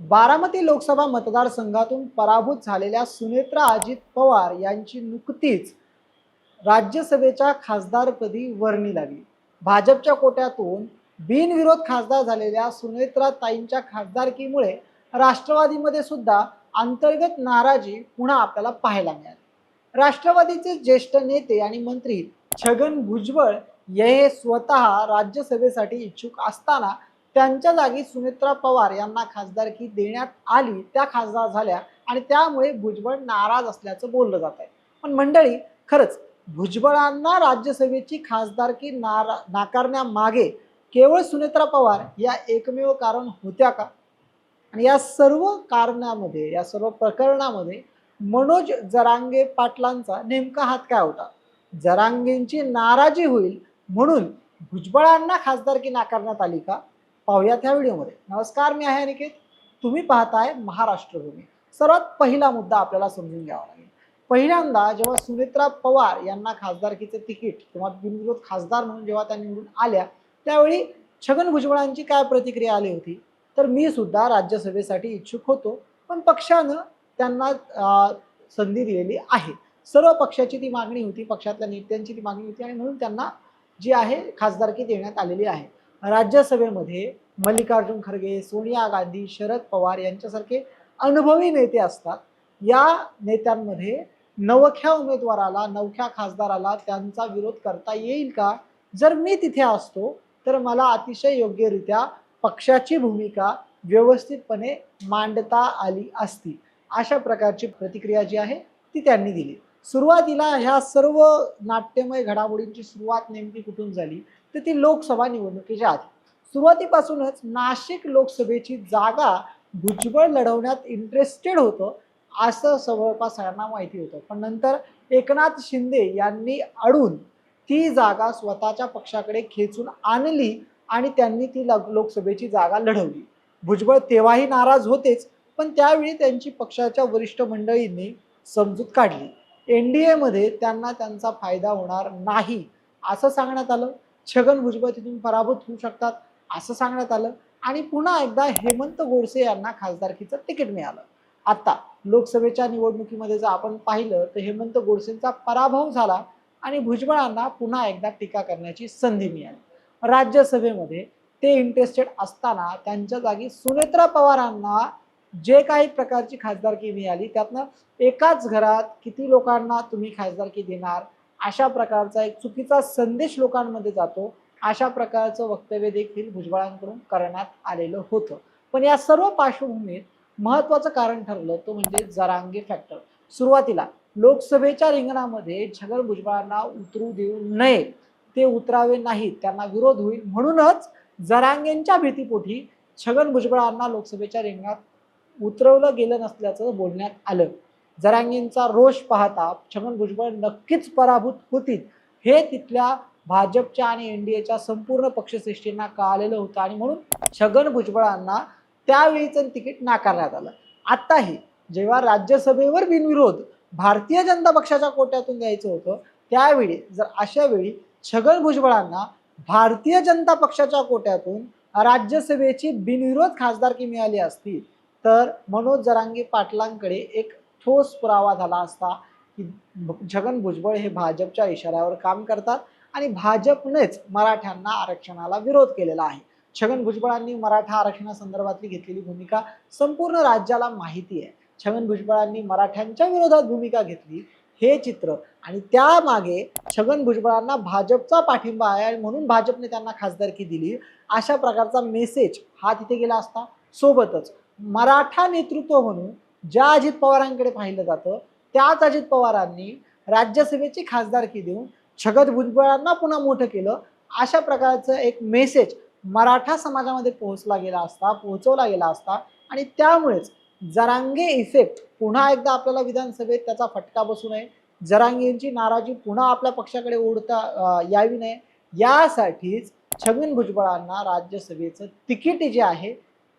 बारामती लोकसभा मतदारसंघातून पराभूत झालेल्या सुनेत्रा अजित पवार यांची नुकतीच राज्यसभेच्या खासदारपदी वर्णी लागली. भाजपच्या कोट्यातून बिनविरोध खासदार झालेल्या सुनेत्रा ताईंच्या खासदारकीमुळे राष्ट्रवादीमध्ये सुद्धा अंतर्गत नाराजी पुन्हा आपल्याला पाहायला मिळाली. राष्ट्रवादीचे ज्येष्ठ नेते आणि मंत्री छगन भुजबळ हे स्वतः राज्यसभेसाठी इच्छुक असताना त्यांच्या जागी सुनेत्रा पवार यांना खासदारकी देण्यात आली त्या खासदार झाल्या आणि त्यामुळे भुजबळ नाराज असल्याचं बोललं जात आहे. पण मंडळी खरंच भुजबळांना राज्यसभेची खासदारकी नारा नाकारण्यामागे केवळ सुनेत्रा पवार या एकमेव कारण होत्या का? आणि या सर्व कारणामध्ये या सर्व प्रकरणामध्ये मनोज जरांगे पाटलांचा नेमका हात काय होता? जरांगेंची नाराजी होईल म्हणून भुजबळांना खासदारकी नाकारण्यात आली का? पाहूयात ह्या व्हिडिओमध्ये. नमस्कार मी आहे अनिकेत. तुम्ही पाहताय महाराष्ट्रभूमी. सर्वात पहिला मुद्दा आपल्याला समजून घ्यावा लागेल. पहिल्यांदा जेव्हा सुनेत्रा पवार यांना खासदारकीचे तिकीट किंवा बिनविरोध खासदार म्हणून जेव्हा त्या निवडून आल्या त्यावेळी छगन भुजबळांची काय प्रतिक्रिया आली होती? तर मी सुद्धा राज्यसभेसाठी इच्छुक होतो पण पक्षानं त्यांना संधी दिलेली आहे. सर्व पक्षाची ती मागणी होती पक्षातल्या नेत्यांची ती मागणी होती आणि म्हणून त्यांना जी आहे खासदारकी देण्यात आलेली आहे. राज्यसभेमध्ये मल्लिकार्जुन खरगे सोनिया गांधी शरद पवार यांच्यासारखे अनुभवी नेते असतात. या नेत्यांमध्ये नवख्या उमेदवाराला नवख्या खासदाराला त्यांचा विरोध करता येईल का? जर मी तिथे असतो तर मला अतिशय योग्यरित्या पक्षाची भूमिका व्यवस्थितपणे मांडता आली असती. अशा प्रकारची प्रतिक्रिया जी आहे ती त्यांनी दिली. सुरुवातीला ह्या सर्व नाट्यमय घडामोडींची सुरुवात नेमकी कुठून झाली? तर ती लोकसभा निवडणुकीच्या आधी. सुरुवातीपासूनच नाशिक लोकसभेची जागा भुजबळ लढवण्यात इंटरेस्टेड होतं असं जवळपास सगळ्यांना माहिती होतं. पण नंतर एकनाथ शिंदे यांनी अडून ती जागा स्वतःच्या पक्षाकडे खेचून आणली आणि त्यांनी ती लग- लोकसभेची जागा लढवली. भुजबळ तेव्हाही नाराज होतेच पण त्यावेळी त्यांची पक्षाच्या वरिष्ठ मंडळींनी समजूत काढली. एन डी एमध्ये त्यांना त्यांचा फायदा होणार नाही असं सांगण्यात आलं. छगन भुजबळ तिथून पराभूत होऊ शकतात असं सांगण्यात आलं. आणि पुन्हा एकदा हेमंत गोडसे यांना खासदारकीचं तिकीट मिळालं. आता लोकसभेच्या निवडणुकीमध्ये जर आपण पाहिलं तर हेमंत गोडसेंचा पराभव झाला आणि भुजबळांना पुन्हा एकदा टीका करण्याची संधी मिळाली. राज्यसभेमध्ये ते इंटरेस्टेड असताना त्यांच्या जागी सुनेत्रा पवारांना जे काही प्रकारची खासदारकी मिळाली त्यातनं एकाच घरात किती लोकांना तुम्ही खासदारकी देणार अशा प्रकारचा एक चुकीचा संदेश लोकांमध्ये जातो. अशा प्रकारचं वक्तव्य देखील भुजबळांकडून करण्यात आलेलं होतं. पण या सर्व पार्श्वभूमीत महत्वाचं कारण ठरलं तो म्हणजे जरांगे फॅक्टर सुरुवातीला लोकसभेच्या रिंगणामध्ये छगन भुजबळांना उतरू देऊ नये. ते उतरावे नाहीत. त्यांना विरोध होईल म्हणूनच जरांगेंच्या भीतीपोटी छगन भुजबळांना लोकसभेच्या रिंगणात उतरवलं गेलं नसल्याचं बोलण्यात आलं. जरांगींचा रोष पाहता छगन भुजबळ नक्कीच पराभूत होतील. हे तिथल्या भाजपच्या आणि एन डी एच्या संपूर्ण पक्षश्रेष्ठींना कळालेलं होतं आणि म्हणून छगन भुजबळांना त्यावेळीचं तिकीट नाकारण्यात आलं. आत्ताही जेव्हा राज्यसभेवर बिनविरोध भारतीय जनता पक्षाच्या कोट्यातून द्यायचं होतं त्यावेळी जर अशा वेळी छगन भुजबळांना भारतीय जनता पक्षाच्या कोट्यातून राज्यसभेची बिनविरोध खासदारकी मिळाली असती तर मनोज जरांगी पाटलांकडे एक ठोस पुरावा झाला असता की छगन भुजबळ हे भाजपच्या इशाऱ्यावर काम करतात आणि भाजपनेच मराठ्यांना आरक्षणाला विरोध केलेला आहे. छगन भुजबळांनी मराठा आरक्षणासंदर्भातली घेतलेली भूमिका संपूर्ण राज्याला माहिती आहे. छगन भुजबळांनी मराठ्यांच्या विरोधात भूमिका घेतली हे चित्र आणि त्यामागे छगन भुजबळांना भाजपचा पाठिंबा आहे आणि म्हणून भाजपने त्यांना खासदारकी दिली. अशा प्रकारचा मेसेज हा तिथे गेला असता. सोबतच मराठा नेतृत्व म्हणून ज्या अजित पवारांकडे पाहिलं जातं त्याच अजित पवारांनी राज्यसभेची खासदारकी देऊन छगन भुजबळांना पुन्हा मोठं केलं. अशा प्रकारचं एक मेसेज मराठा समाजामध्ये पोहोचला गेला असता पोहोचवला गेला असता आणि त्यामुळेच जरांगे इफेक्ट पुन्हा एकदा आपल्याला विधानसभेत त्याचा फटका बसू नये. जरांगेंची नाराजी पुन्हा आपल्या पक्षाकडे ओढता यावी नये. यासाठीच छगन भुजबळांना राज्यसभेचं तिकीट जे आहे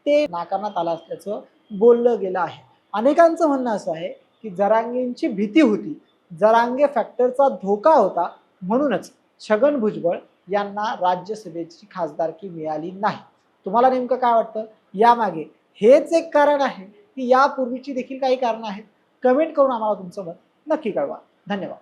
ते नाकारण्यात आलं असल्याचं बोललं गेलं आहे. अनेकांचं म्हणणं असं आहे की जरांगेंची भीती होती. जरांगे फॅक्टरचा धोका होता. म्हणूनच छगन भुजबळ यांना राज्यसभेची खासदारकी मिळाली नाही. तुम्हाला नेमकं काय वाटतं? यामागे हेच एक कारण आहे की यापूर्वीची देखील काही कारणं आहेत. कमेंट करून आम्हाला तुमचं मत नक्की कळवा. धन्यवाद.